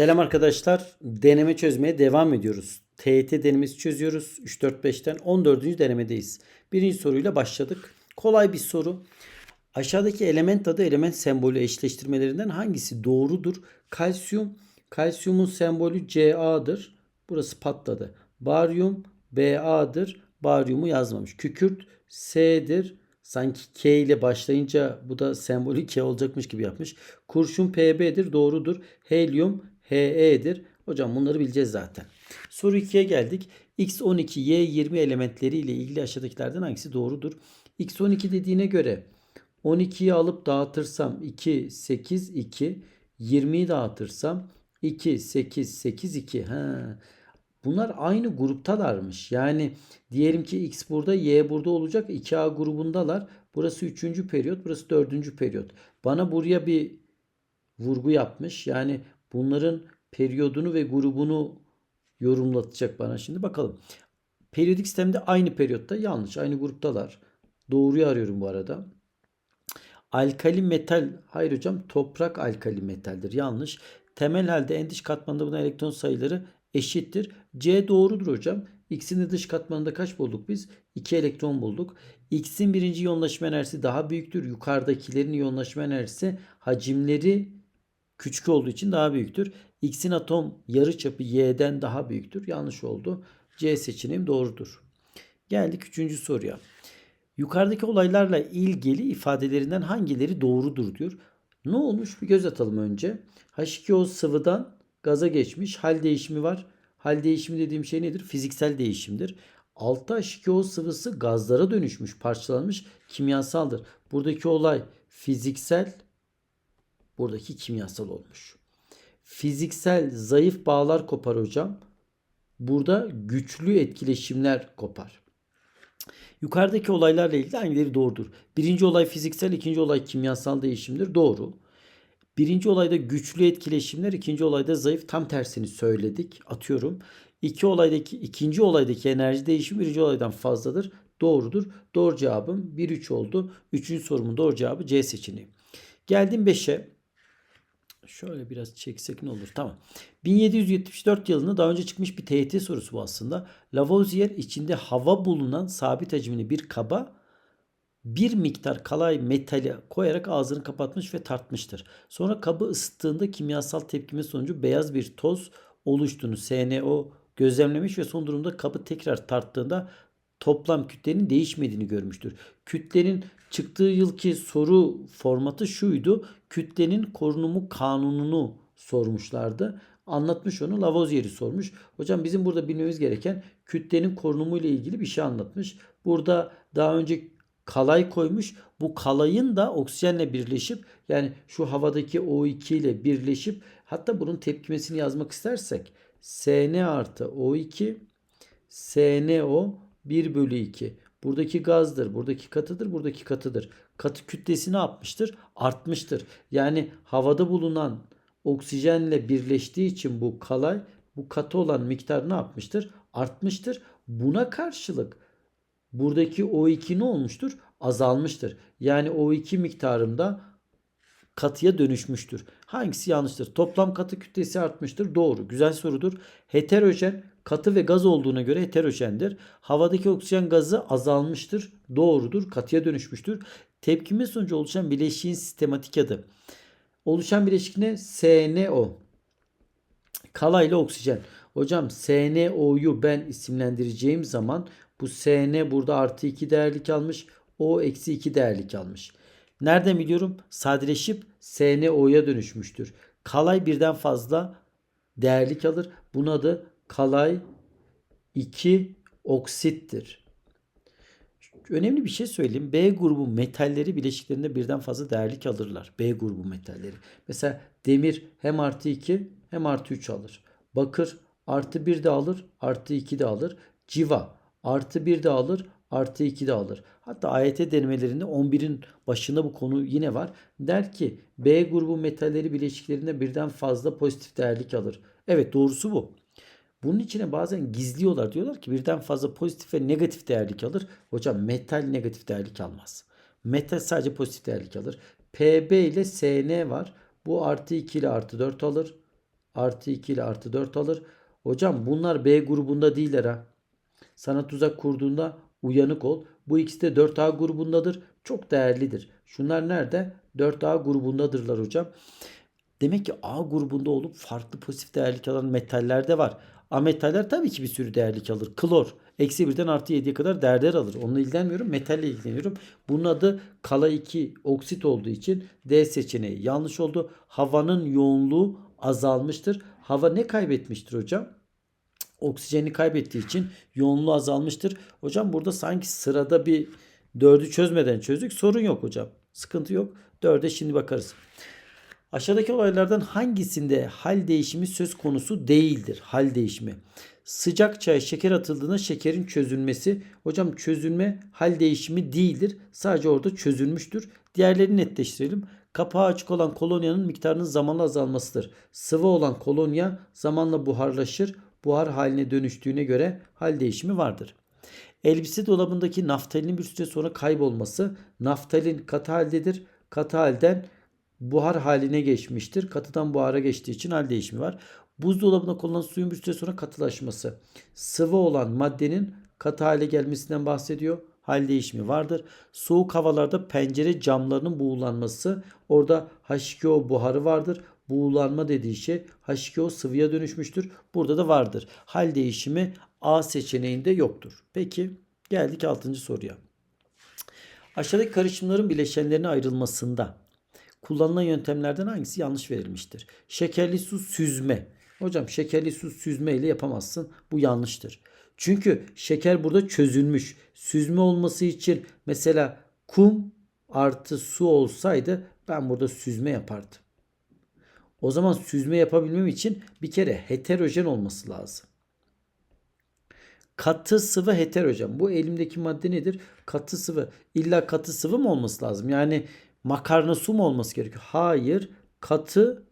Selam arkadaşlar. Deneme çözmeye devam ediyoruz. TYT denemesi çözüyoruz. 3, 4, 5'ten 14. denemedeyiz. Birinci soruyla başladık. Kolay bir soru. Aşağıdaki element adı element sembolü eşleştirmelerinden hangisi doğrudur? Kalsiyum. Kalsiyumun sembolü Ca'dır. Burası patladı. Baryum Ba'dır. Baryumu yazmamış. Kükürt S'dir. Sanki K ile başlayınca bu da sembolü K olacakmış gibi yapmış. Kurşun PB'dir. Doğrudur. Helyum HE'dir. Hocam bunları bileceğiz zaten. Soru 2'ye geldik. X12, Y20 elementleri ile ilgili aşağıdakilerden hangisi doğrudur? X12 dediğine göre 12'yi alıp dağıtırsam 2, 8, 2. 20'yi dağıtırsam 2, 8, 8, 2. Ha. Bunlar aynı gruptalarmış. Yani diyelim ki X burada, Y burada olacak. 2A grubundalar. Burası 3. periyot, burası 4. periyot. Bana buraya bir vurgu yapmış. Yani bunların periyodunu ve grubunu yorumlatacak bana şimdi. Bakalım. Periyodik sistemde aynı periyotta yanlış. Aynı gruptalar. Doğruyu arıyorum bu arada. Alkali metal. Hayır hocam toprak alkali metaldir. Yanlış. Temel halde en dış katmanda bulunan elektron sayıları eşittir. C doğrudur hocam. X'in dış katmanında kaç bulduk biz? 2 elektron bulduk. X'in birinci iyonlaşma enerjisi daha büyüktür. Yukarıdakilerin iyonlaşma enerjisi hacimleri küçük olduğu için daha büyüktür. X'in atom yarıçapı Y'den daha büyüktür. Yanlış oldu. C seçeneğim doğrudur. Geldik üçüncü soruya. Yukarıdaki olaylarla ilgili ifadelerinden hangileri doğrudur diyor. Ne olmuş bir göz atalım önce. H2O sıvıdan gaza geçmiş. Hal değişimi var. Hal değişimi dediğim şey nedir? Fiziksel değişimdir. 6H2O sıvısı gazlara dönüşmüş, parçalanmış, kimyasaldır. Buradaki olay fiziksel, buradaki kimyasal olmuş. Fiziksel zayıf bağlar kopar hocam. Burada güçlü etkileşimler kopar. Yukarıdaki olaylarla ilgili hangileri doğrudur? Birinci olay fiziksel, ikinci olay kimyasal değişimdir. Doğru. Birinci olayda güçlü etkileşimler, ikinci olayda zayıf. Tam tersini söyledik. Atıyorum. İki olaydaki, ikinci olaydaki enerji değişimi birinci olaydan fazladır. Doğrudur. Doğru cevabım 1-3 oldu. Üçüncü sorumun doğru cevabı C seçeneği. Geldim 5'e. Şöyle biraz çeksek ne olur? Tamam. 1774 yılında daha önce çıkmış bir TYT sorusu bu aslında. Lavoisier içinde hava bulunan sabit hacimli bir kaba bir miktar kalay metali koyarak ağzını kapatmış ve tartmıştır. Sonra kabı ısıttığında kimyasal tepkime sonucu beyaz bir toz oluştuğunu SNO gözlemlemiş ve son durumda kabı tekrar tarttığında toplam kütlenin değişmediğini görmüştür. Kütlenin çıktığı yılki soru formatı şuydu. Kütlenin korunumu kanununu sormuşlardı. Anlatmış onu Lavoisier'i sormuş. Hocam bizim burada bilmemiz gereken kütlenin korunumu ile ilgili bir şey anlatmış. Burada daha önce kalay koymuş. Bu kalayın da oksijenle birleşip yani şu havadaki O2 ile birleşip hatta bunun tepkimesini yazmak istersek Sn artı O2 SnO 1 bölü 2. Buradaki gazdır, buradaki katıdır, buradaki katıdır. Katı kütlesi ne yapmıştır? Artmıştır. Yani havada bulunan oksijenle birleştiği için bu kalay bu katı olan miktar ne yapmıştır? Artmıştır. Buna karşılık buradaki O2 ne olmuştur? Azalmıştır. Yani O2 miktarında katıya dönüşmüştür. Hangisi yanlıştır? Toplam katı kütlesi artmıştır. Doğru. Güzel sorudur. Heterojen katı ve gaz olduğuna göre heterojendir. Havadaki oksijen gazı azalmıştır. Doğrudur. Katıya dönüşmüştür. Tepkime sonucu oluşan bileşiğin sistematik adı. Oluşan bileşik ne? SNO. Kala ile oksijen. Hocam SNO'yu ben isimlendireceğim zaman bu SN burada artı 2 değerlik almış. O eksi 2 değerlik almış. Nereden biliyorum? Sadeleşip SNO'ya dönüşmüştür. Kalay birden fazla değerlik alır. Buna adı kalay 2 oksittir. Önemli bir şey söyleyeyim. B grubu metalleri bileşiklerinde birden fazla değerlik alırlar. B grubu metalleri. Mesela demir hem artı 2 hem artı 3 alır. Bakır artı 1 de alır, artı 2 de alır. Civa artı 1 de alır, artı 2 de alır. Hatta AYT denemelerinde 11'in başında bu konu yine var. Der ki B grubu metalleri bileşiklerinde birden fazla pozitif değerlik alır. Evet doğrusu bu. Bunun içine bazen gizliyorlar. Diyorlar ki birden fazla pozitif ve negatif değerlik alır. Hocam metal negatif değerlik almaz. Metal sadece pozitif değerlik alır. PB ile SN var. Bu artı 2 ile artı 4 alır. Artı 2 ile artı 4 alır. Hocam bunlar B grubunda değiller ha. Sana tuzak kurduğunda uyanık ol. Bu ikisi de 4A grubundadır. Çok değerlidir. Şunlar nerede? 4A grubundadırlar hocam. Demek ki A grubunda olup farklı pozitif değerlik alan metaller de var. Ametaller tabii ki bir sürü değerlik alır. Klor. Eksi 1'den artı 7'ye kadar değerler alır. Onunla ilgilenmiyorum. Metalle ilgileniyorum. Bunun adı kala 2 oksit olduğu için D seçeneği yanlış oldu. Havanın yoğunluğu azalmıştır. Hava ne kaybetmiştir hocam? Oksijeni kaybettiği için yoğunluğu azalmıştır. Hocam burada sanki sırada bir dördü çözmeden çözdük. Sorun yok hocam. Sıkıntı yok. Dörde şimdi bakarız. Aşağıdaki olaylardan hangisinde hal değişimi söz konusu değildir? Hal değişimi. Sıcak çaya şeker atıldığında şekerin çözülmesi. Hocam çözülme hal değişimi değildir. Sadece orada çözülmüştür. Diğerlerini netleştirelim. Kapağı açık olan kolonyanın miktarının zamanla azalmasıdır. Sıvı olan kolonya zamanla buharlaşır. Buhar haline dönüştüğüne göre hal değişimi vardır. Elbise dolabındaki naftalinin bir süre sonra kaybolması. Naftalin katı haldedir. Katı halden buhar haline geçmiştir. Katıdan buhara geçtiği için hal değişimi var. Buzdolabında kullanılan suyun bir süre sonra katılaşması. Sıvı olan maddenin katı hale gelmesinden bahsediyor. Hal değişimi vardır. Soğuk havalarda pencere camlarının buğulanması. Orada H2O buharı vardır. Buğulanma dediği şey H2O sıvıya dönüşmüştür. Burada da vardır. Hal değişimi A seçeneğinde yoktur. Peki geldik 6. soruya. Aşağıdaki karışımların bileşenlerine ayrılmasında kullanılan yöntemlerden hangisi yanlış verilmiştir? Şekerli su süzme. Hocam şekerli su süzme ile yapamazsın. Bu yanlıştır. Çünkü şeker burada çözülmüş. Süzme olması için mesela kum artı su olsaydı ben burada süzme yapardım. O zaman süzme yapabilmem için bir kere heterojen olması lazım. Katı sıvı heterojen. Bu elimdeki madde nedir? Katı sıvı. İlla katı sıvı mı olması lazım? Yani makarna su mu olması gerekiyor? Hayır. Katı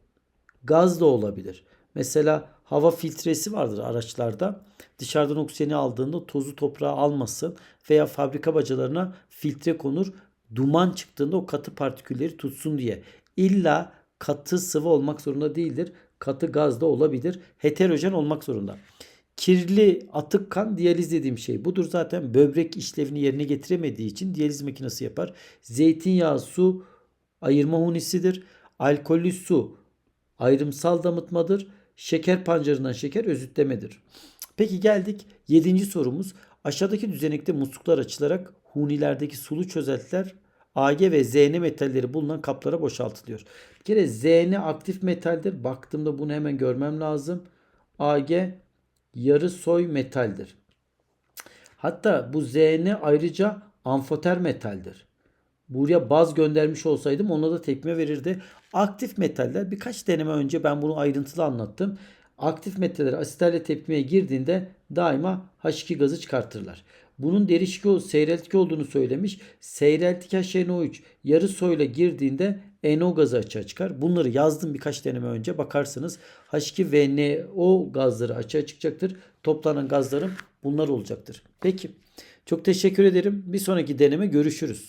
gaz da olabilir. Mesela hava filtresi vardır araçlarda. Dışarıdan oksijeni aldığında tozu toprağı almasın veya fabrika bacalarına filtre konur. Duman çıktığında o katı partikülleri tutsun diye. İlla katı sıvı olmak zorunda değildir. Katı gaz da olabilir. Heterojen olmak zorunda. Kirli atık kan diyaliz dediğim şey. Budur zaten böbrek işlevini yerine getiremediği için diyaliz makinesi yapar. Zeytinyağı su ayırma hunisidir. Alkollü su ayrımsal damıtmadır. Şeker pancarından şeker özütlemedir. Peki geldik 7. sorumuz. Aşağıdaki düzenekte musluklar açılarak hunilerdeki sulu çözeltiler Ag ve Zn metalleri bulunan kaplara boşaltılıyor. Bir kere Zn aktif metaldir. Baktığımda bunu hemen görmem lazım. Ag yarı soy metaldir. Hatta bu Zn ayrıca amfoter metaldir. Buraya baz göndermiş olsaydım ona da tepkime verirdi. Aktif metaller birkaç deneme önce ben bunu ayrıntılı anlattım. Aktif metaller asitlerle tepkimeye girdiğinde daima H2 gazı çıkartırlar. Bunun derişki seyreltki olduğunu söylemiş. Seyreltki HNO3 yarı soyla girdiğinde NO gazı açığa çıkar. Bunları yazdım birkaç deneme önce. Bakarsınız H2 ve NO gazları açığa çıkacaktır. Toplanan gazlarım bunlar olacaktır. Peki. Çok teşekkür ederim. Bir sonraki deneme görüşürüz.